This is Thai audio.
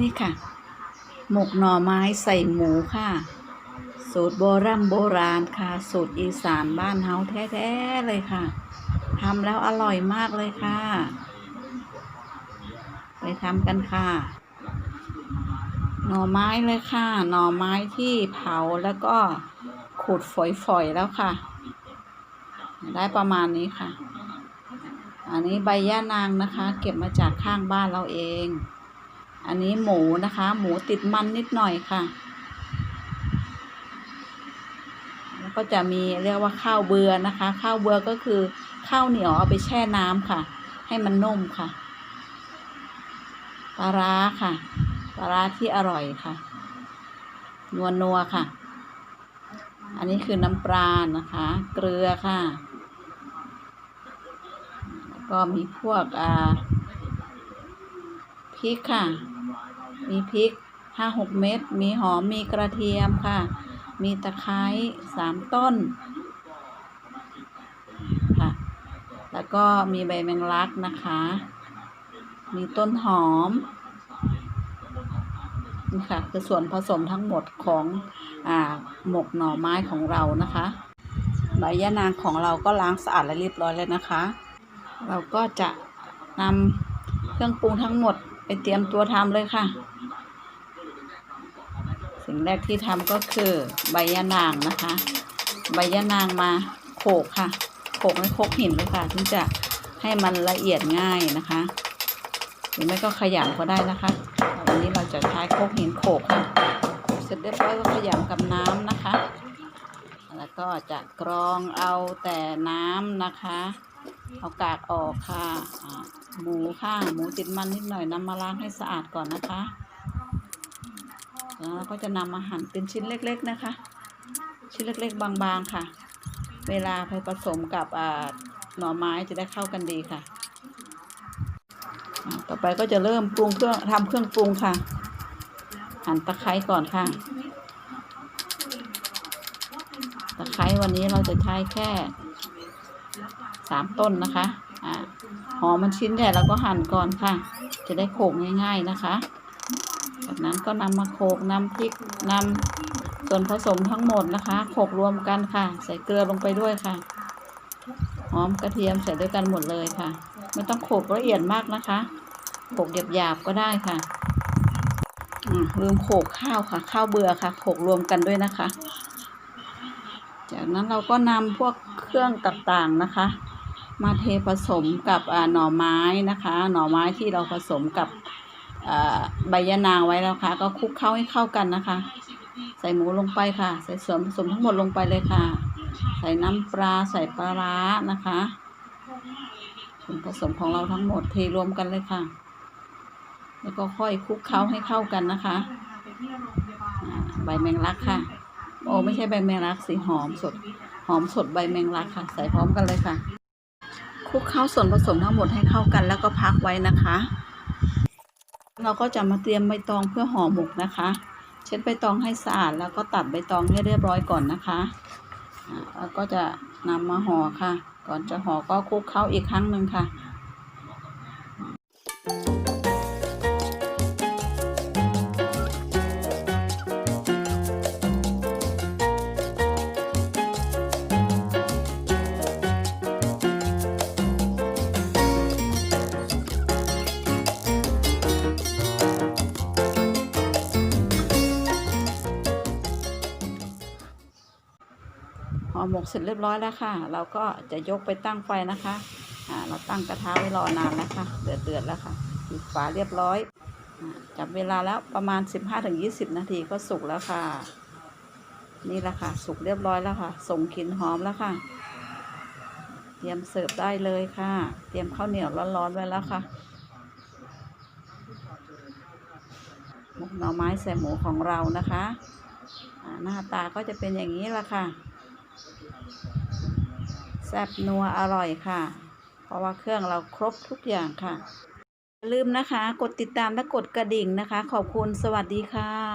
นี่ค่ะ หมกหน่อไม้ใส่หมูค่ะ สูตรโบราณโบราณค่ะ สูตรอีสานบ้านเฮาแท้ๆเลยค่ะทำแล้วอร่อยมากเลยค่ะ ไปทำกันค่ะ หน่อไม้เลยค่ะ หน่อไม้ที่เผาแล้วก็ขูดฝอยๆแล้วค่ะ ได้ประมาณนี้ค่ะ อันนี้ใบย่านางนะคะ เก็บมาจากข้างบ้านเราเอง อันนี้หมูนะคะ หมูติดมันนิดหน่อยค่ะ แล้วก็จะมีเรียกว่าข้าวเบือนะคะ ข้าวเบือก็คือข้าวเหนียวเอาไปแช่น้ำค่ะ ให้มันนุ่มค่ะปลาร้าค่ะปลาร้าที่อร่อยค่ะ นัวนัวค่ะ อันนี้คือน้ำปลานะคะ เกลือค่ะ แล้วก็มีพวกอ่าพริกค่ะ มีพริกห้าหกเม็ด มีหอม มีกระเทียมค่ะ มีตะไคร้สามต้นค่ะ แล้วก็มีใบแมงลักนะคะ มีต้นหอมนี่ค่ะคือส่วนผสมทั้งหมดของอ่าหมกหน่อไม้ของเรานะคะ ใบยะนางของเราก็ล้างสะอาดและเรียบร้อยแล้วนะคะ เราก็จะนำเครื่องปรุงทั้งหมดไปเตรียมตัวทำเลยค่ะ สิ่งแรกที่ทำก็คือใบยะนางนะคะ ใบยะนางมาโขกค่ะโขกให้คกหินเลยค่ะถึงจะให้มันละเอียดง่ายนะคะหรือไม่ก็ขยำก็ได้นะคะวันนี้เราจะใช้โคกหินโขกค่ะเสร็จเรียบร้อยก็ขยำกับน้ำนะคะ แล้วก็จะกรองเอาแต่น้ำนะคะ เอากากออกค่ะหมูค่ะหมูติดมันนิดหน่อยนำมาล้างให้สะอาดก่อนนะคะ แล้วก็จะนำมาหั่นเป็นชิ้นเล็ก ๆนะคะ ชิ้นเล็ก ๆ บางๆค่ะ เวลาไปผสมกับอ่าหน่อไม้จะได้เข้ากันดีค่ะ ต่อไปก็จะเริ่มปรุงเครื่องทำเครื่องปรุงค่ะ หั่นตะไคร้ก่อนค่ะ ตะไคร้วันนี้เราจะใช้แค่สามต้นนะคะอ่าหอมมันชิ้นใหญ่เราก็หั่นก่อนค่ะ จะได้โขลกง่าย ๆนะคะ จากนั้นก็นำมาโขกนำพริกนำส่วนผสมทั้งหมดนะคะโขกรวมกันค่ะ ใส่เกลือลงไปด้วยค่ะหอมกระเทียมใส่ด้วยกันหมดเลยค่ะ ไม่ต้องโขกละเอียดมากนะคะโขกหยาบๆก็ได้ค่ะลืมโขกข้าวค่ะ ข้าวเบื่อค่ะโขกรวมกันด้วยนะคะ จากนั้นเราก็นำพวกเครื่องต่างๆนะคะ มาเทผสมกับหน่อไม้นะคะ หน่อไม้ที่เราผสมกับ ใบยะนางไว้แล้วค่ะ ก็คลุกเข้าให้เข้ากันนะคะ ใส่หมูลงไปค่ะ ใส่ส่วนผสมทั้งหมดลงไปเลยค่ะ ใส่น้ำปลาใส่ปลาร้านะคะส่วนผสมของเราทั้งหมดเทรวมกันเลยค่ะ แล้วก็ค่อยคลุกเคล้าให้เข้ากันนะคะใบแมงลักค่ะ โอ้ไม่ใช่ใบแมงลักสีหอมสด หอมสดใบแมงลักค่ะ ใส่พร้อมกันเลยค่ะคลุกเคล้าส่วนผสมทั้งหมดให้เข้ากันแล้วก็พักไว้นะคะ เราก็จะมาเตรียมใบตองเพื่อห่อหมกนะคะ เช็ดใบตองให้สะอาดแล้วก็ตัดใบตองให้เรียบร้อยก่อนนะคะอ่าแล้วก็จะนำมาห่อค่ะ ก่อนจะห่อก็คลุกเคล้าอีกครั้งหนึ่งค่ะ ห่อหมกเสร็จเรียบร้อยแล้วค่ะ เราก็จะยกไปตั้งไฟนะคะอ่าเราตั้งกระทะไว้รอนานแล้วค่ะเดือดเดือดแล้วค่ะปิดฝาเรียบร้อยจับเวลาแล้วประมาณ 15-20 นาทีก็สุกแล้วค่ะ นี่แหละค่ะ สุกเรียบร้อยแล้วค่ะ ส่งกลิ่นหอมแล้วค่ะ เตรียมเสิร์ฟได้เลยค่ะ เตรียมข้าวเหนียวร้อนๆไว้แล้วค่ะหมกหน่อไม้ใส่หมูของเรานะคะ หน้าตาก็จะเป็นอย่างนี้ละค่ะ ซ่บนัวอร่อยค่ะ เพราะว่าเครื่องเราครบทุกอย่างค่ะ อย่าลืมนะคะ กดติดตามและกดกระดิ่งนะคะ ขอบคุณสวัสดีค่ะ